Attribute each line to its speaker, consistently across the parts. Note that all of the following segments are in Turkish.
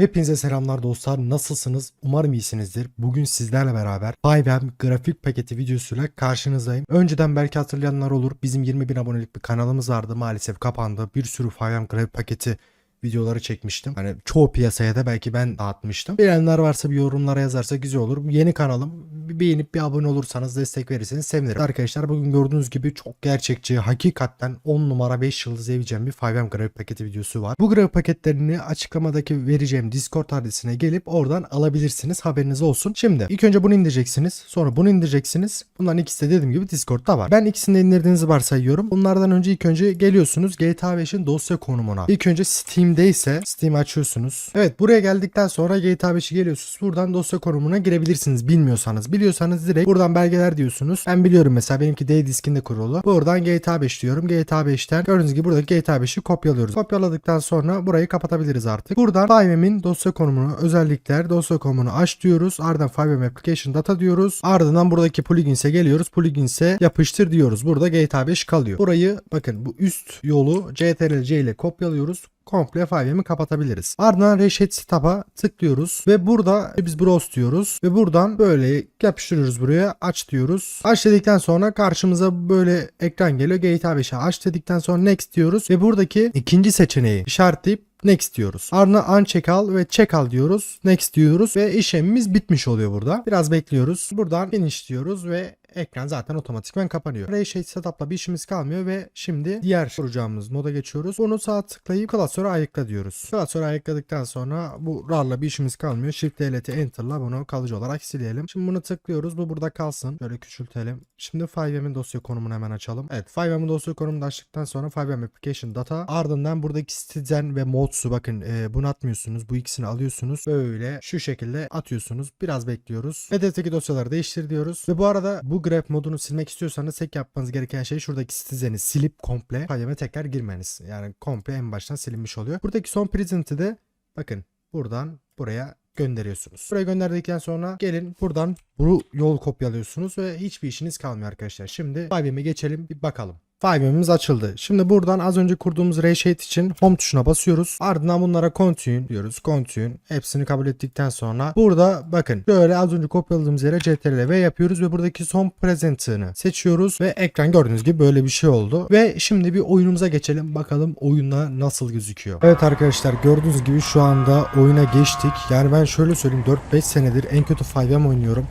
Speaker 1: Hepinize selamlar dostlar. Nasılsınız? Umarım iyisinizdir. Bugün sizlerle beraber 5M grafik paketi videosuyla karşınızdayım. Önceden belki hatırlayanlar olur. Bizim 20 bin abonelik bir kanalımız vardı. Maalesef kapandı. Bir sürü 5M grafik paketi videoları çekmiştim. Hani çoğu piyasaya da belki ben dağıtmıştım. Bilenler varsa bir yorumlara yazarsa güzel olur. Yeni kanalım. Bir beğenip bir abone olursanız destek verirseniz sevinirim. Arkadaşlar bugün gördüğünüz gibi çok gerçekçi, hakikaten 10 numara 5 yıldız seveceğim bir 5M grafik paketi videosu var. Bu grafik paketlerini açıklamadaki vereceğim Discord adresine gelip oradan alabilirsiniz. Haberiniz olsun. Şimdi ilk önce bunu indireceksiniz. Sonra bunu indireceksiniz. Bunların ikisi de dediğim gibi Discord'da var. Ben ikisini de indirdiğinizi varsayıyorum. Bunlardan önce ilk önce geliyorsunuz GTA 5'in dosya konumuna. İlk önce Steam'de ise Steam açıyorsunuz. Evet buraya geldikten sonra GTA 5'i geliyorsunuz. Buradan dosya konumuna girebilirsiniz bilmiyorsanız. Biliyorsanız direkt buradan belgeler diyorsunuz. Ben biliyorum mesela benimki D diskinde kurulu. Buradan GTA 5 diyorum. GTA 5'ten gördüğünüz gibi buradaki GTA 5'i kopyalıyoruz. Kopyaladıktan sonra burayı kapatabiliriz artık. Buradan 5M'in dosya konumunu özellikler dosya konumunu aç diyoruz. Ardından 5M application data diyoruz. Ardından buradaki plugins'e geliyoruz. Plugins'e yapıştır diyoruz. Burada GTA 5 kalıyor. Burayı bakın bu üst yolu CTRL-C ile kopyalıyoruz komple 5M'i kapatabiliriz. Ardından Reset Setup'a tıklıyoruz ve burada biz Browse diyoruz ve buradan böyle yapıştırıyoruz buraya aç diyoruz. Aç dedikten sonra karşımıza böyle ekran geliyor. GTA 5'e aç dedikten sonra Next diyoruz ve buradaki ikinci seçeneği işaretleyip Next diyoruz. Ardından uncheck al ve check diyoruz. Next diyoruz ve işlemimiz bitmiş oluyor burada. Biraz bekliyoruz. Buradan finish diyoruz ve ekran zaten otomatikman kapanıyor. Rayshade setup'la bir işimiz kalmıyor ve şimdi diğer kuracağımız moda geçiyoruz. Bunu sağ tıklayıp klasöre ayıkla diyoruz. Klasöre ayıkladıktan sonra bu RAR'la bir işimiz kalmıyor. Shift Delete Enter'la bunu kalıcı olarak silelim. Şimdi bunu tıklıyoruz. Bu burada kalsın. Böyle küçültelim. Şimdi 5M'in dosya konumunu hemen açalım. Evet 5M'in dosya konumunu açtıktan sonra 5M Application Data ardından buradaki Citizen ve Modes'u bakın e, bunu atmıyorsunuz. Bu ikisini alıyorsunuz. Böyle şu şekilde atıyorsunuz. Biraz bekliyoruz. Hedefteki dosyaları değiştir diyoruz. Ve bu arada bu grep modunu silmek istiyorsanız tek yapmanız gereken şey şuradaki Citizen'i silip komple 5M'e tekrar girmeniz. Yani komple en baştan silinmiş oluyor. Buradaki son present'i de bakın buradan buraya gönderiyorsunuz. Buraya gönderdikten sonra gelin buradan bu yol kopyalıyorsunuz ve hiçbir işiniz kalmıyor arkadaşlar. Şimdi 5M'e geçelim bir bakalım. 5M'imiz açıldı. Şimdi buradan az önce kurduğumuz reshade için home tuşuna basıyoruz. Ardından bunlara continue diyoruz. Continue. Hepsini kabul ettikten sonra burada bakın böyle az önce kopyaladığımız yere CTRL V yapıyoruz ve buradaki son present'ını seçiyoruz ve ekran gördüğünüz gibi böyle bir şey oldu. Ve şimdi bir oyunumuza geçelim. Bakalım oyunda nasıl gözüküyor. Evet arkadaşlar gördüğünüz gibi şu anda oyuna geçtik. Yani ben şöyle söyleyeyim 4-5 senedir en kötü 5M oynuyorum.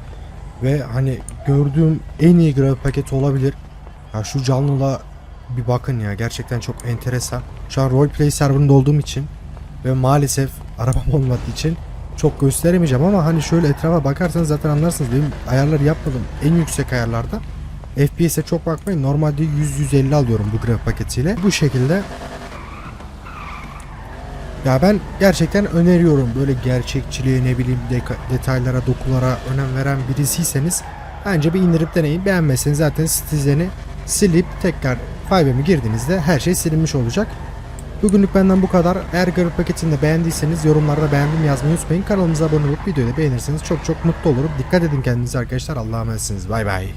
Speaker 1: Ve hani gördüğüm en iyi grafik paketi olabilir. Ya şu canlılığa bir bakın ya gerçekten çok enteresan. Şu an roleplay serverında olduğum için ve maalesef arabam olmadığı için çok gösteremeyeceğim ama hani şöyle etrafa bakarsanız zaten anlarsınız benim ayarları yapmadım en yüksek ayarlarda. FPS'e çok bakmayın normalde 100-150 alıyorum bu grafik paketiyle. Bu şekilde ya ben gerçekten öneriyorum böyle gerçekçiliğe ne bileyim detaylara dokulara önem veren birisiyseniz bence bir indirip deneyin. Beğenmezseniz zaten Citizen'i silip tekrar 5M'e girdiğinizde her şey silinmiş olacak. Bugünlük benden bu kadar. Eğer grafik paketini de beğendiyseniz yorumlarda beğendim yazmayı unutmayın. Kanalımıza abone olup videoyu da beğenirseniz çok çok mutlu olurum. Dikkat edin kendinize arkadaşlar. Allah'a emanetsiniz. Bay bay.